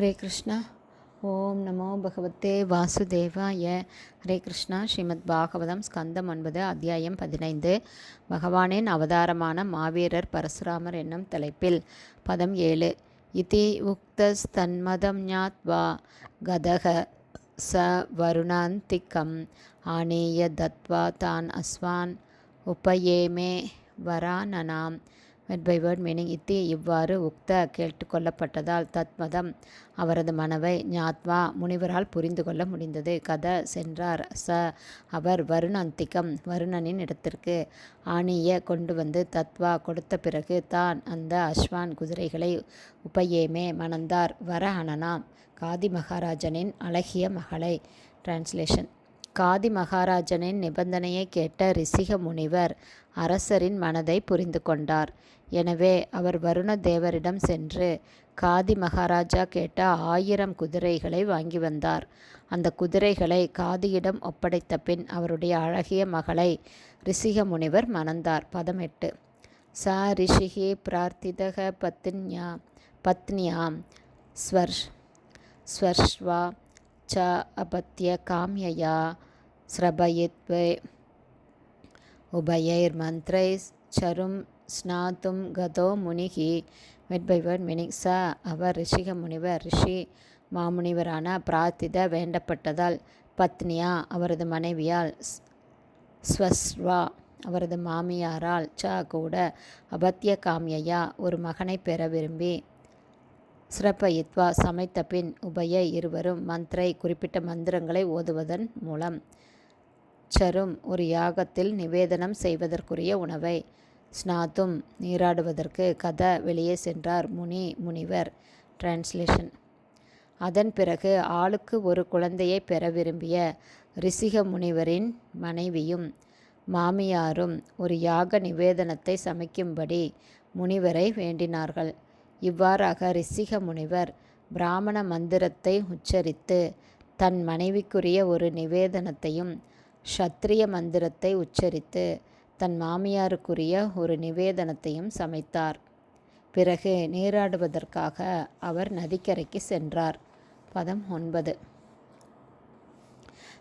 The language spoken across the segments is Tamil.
ஹரே கிருஷ்ணா. ஓம் நமோ பகவத்தே வாசுதேவாய. ஹரே கிருஷ்ணா. ஸ்ரீமத் பாகவதம் ஸ்கந்தம் ஒன்பது அத்தியாயம் பதினைந்து. பகவானின் அவதாரமான மாவீரர் பரசுராமர் என்னும் தலைப்பில் பதம் ஏழு. இதி உக்தஸ்தன்மதம் ஞாத்வா கதக ச வருணாந்திக்கம். ஆனேய தத்வா தான் அஸ்வான். உபயேமே வரானனாம். வேர்ட் பை வேர்ட் மீனிங் இத்தி இவ்வாறு உக்த கேட்டுக்கொள்ளப்பட்டதால் தத்மதம். அவரது மனவை ஞாத்வா முனிவரால் புரிந்து கொள்ள முடிந்தது. கத சென்றார் ச. அவர் வருணந்திக்கம் வருணனின் இடத்திற்கு ஆணிய கொண்டு வந்து தத்வா கொடுத்த பிறகு தான் அந்த அஸ்வான் குதிரைகளை உபயேமே மணந்தார். வர அனனாம் காதி மகாராஜனின் அழகிய மகளை. டிரான்ஸ்லேஷன் காதி மகாராஜனின் நிபந்தனையை கேட்ட ரிஷிக முனிவர் அரசரின் மனதை புரிந்து கொண்டார். எனவே அவர் வருண தேவரிடம் சென்று காதி மகாராஜா கேட்ட ஆயிரம் குதிரைகளை வாங்கி வந்தார். அந்த குதிரைகளை காதியிடம் ஒப்படைத்த பின் அவருடைய அழகிய மகளை ரிஷிக முனிவர் மணந்தார். பதமெட்டு. சா ச ரிஷிகி பிரார்த்திதக பத்னியா பத்னியாம் ஸ்வர்ஷ் ஸ்வர்ஷ்வா च अपत्य काम्यया स्रभयित्वे உபயைர்மந்திரைச்சரும் ஸ்நாத்தும் கதோ முனிகி வெட் பை வேர்ட் மீனிங் ச அவர் ரிஷிக முனிவர் ரிஷி மாமுனிவரான பிரார்த்தித வேண்டப்பட்டதால் பத்னியா அவரது மனைவியால் ஸ்வஸ்வா அவரது மாமியாரால் ச கூட அபத்திய காமியையா ஒரு மகனை பெற விரும்பி சிறப்பயித்வா சமைத்த பின் உபய இருவரும் மந்திரை குறிப்பிட்ட மந்திரங்களை ஓதுவதன் மூலம் சரும் ஒரு யாகத்தில் நிவேதனம் செய்வதற்குரிய உணவை ஸ்நாத்தும் நீராடுவதற்கு கத வெளியே சென்றார் முனி முனிவர். டிரான்ஸ்லேஷன் அதன் பிறகு ஆளுக்கு ஒரு குழந்தையை பெற விரும்பிய ரிஷிக முனிவரின் மனைவியும் மாமியாரும் ஒரு யாக நிவேதனத்தை சமைக்கும்படி முனிவரை வேண்டினார்கள். இவ்வாறாக ரிஷிக முனிவர் பிராமண மந்திரத்தை உச்சரித்து தன் மனைவிக்குரிய ஒரு நிவேதனத்தையும் ஷத்ரிய மந்திரத்தை உச்சரித்து தன் மாமியாருக்குரிய ஒரு நிவேதனத்தையும் சமைத்தார். பிறகு நீராடுவதற்காக அவர் நதிக்கரைக்கு சென்றார். பதம் ஒன்பது.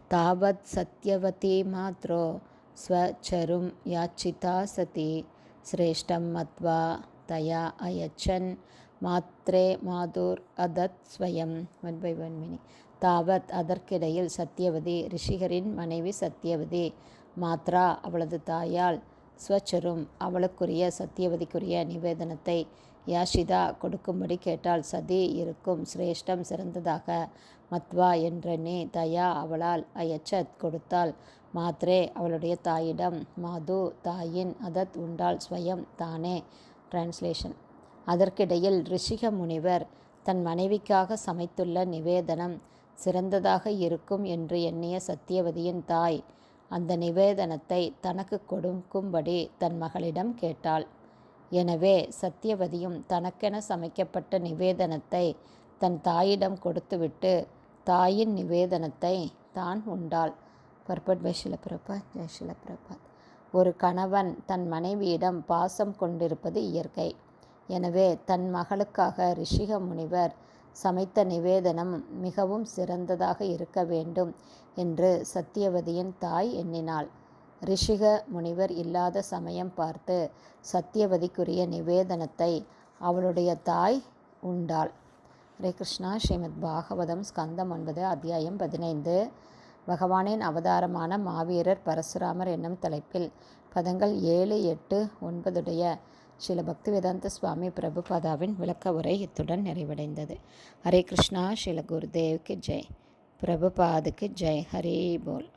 தாவத் சத்யவதி மாத்ரோ ஸ்வச்சரும் யாச்சிதா சதி சிரேஷ்டம் மத்வா தயா அயச்சன் மாத்ரே மாதுர் அதத் ஸ்வயம். ஒன் பை ஒன் மினி தாவத் அதற்கிடையில் சத்தியவதி ரிஷிகரின் மனைவி சத்தியவதி மாத்ரா அவளது தாயால் ஸ்வச்சரும் அவளுக்குரிய சத்தியவதிக்குரிய நிவேதனத்தை யாஷிதா கொடுக்கும்படி கேட்டால் சதி இருக்கும் சிரேஷ்டம் சிறந்ததாக. மத்வா என்ற நீ தயா அவளால் அயச்சத் கொடுத்தால் மாத்ரே அவளுடைய தாயிடம். மாது தாயின் அதத் உண்டால் ஸ்வயம் தானே. டிரான்ஸ்லேஷன் அதற்கிடையில் ரிஷிக முனிவர் தன் மனைவிக்காக சமைத்துள்ள நிவேதனம் சிறந்ததாக இருக்கும் என்று எண்ணிய சத்தியவதியின் தாய் அந்த நிவேதனத்தை தனக்கு கொடுக்கும்படி தன் மகளிடம் கேட்டாள். எனவே சத்தியவதியும் தனக்கென சமைக்கப்பட்ட நிவேதனத்தை தன் தாயிடம் கொடுத்துவிட்டு தாயின் நிவேதனத்தை தான் உண்டாள். பர்பட் பை ஷிலப்பிரபாத் ஜெய் ஷிலப்பிரபாத் ஒரு கணவன் தன் மனைவியிடம் பாசம் கொண்டிருப்பது இயற்கை. எனவே தன் மகளுக்காக ரிஷிக முனிவர் சமைத்த நிவேதனம் மிகவும் சிறந்ததாக இருக்க வேண்டும் என்று சத்தியவதியின் தாய் எண்ணினாள். ரிஷிக முனிவர் இல்லாத சமயம் பார்த்து சத்தியவதிக்குரிய நிவேதனத்தை அவளுடைய தாய் உண்டாள். ஹரே கிருஷ்ணா. ஸ்ரீமத் பாகவதம் ஸ்கந்தம் ஒன்பது அத்தியாயம் பதினைந்து. பகவானின் அவதாரமான மாவீரர் பரசுராமர் என்னும் தலைப்பில் பதங்கள் ஏழு எட்டு ஒன்பதுடைய ஸ்ரீல பக்திவேதாந்த சுவாமி பிரபுபாதாவின் விளக்க உரை இத்துடன் நிறைவடைந்தது. ஹரே கிருஷ்ணா ஸ்ரீல குருதேவ்க்கு ஜெய். பிரபுபாதுக்கு ஜெய். ஹரே போல்.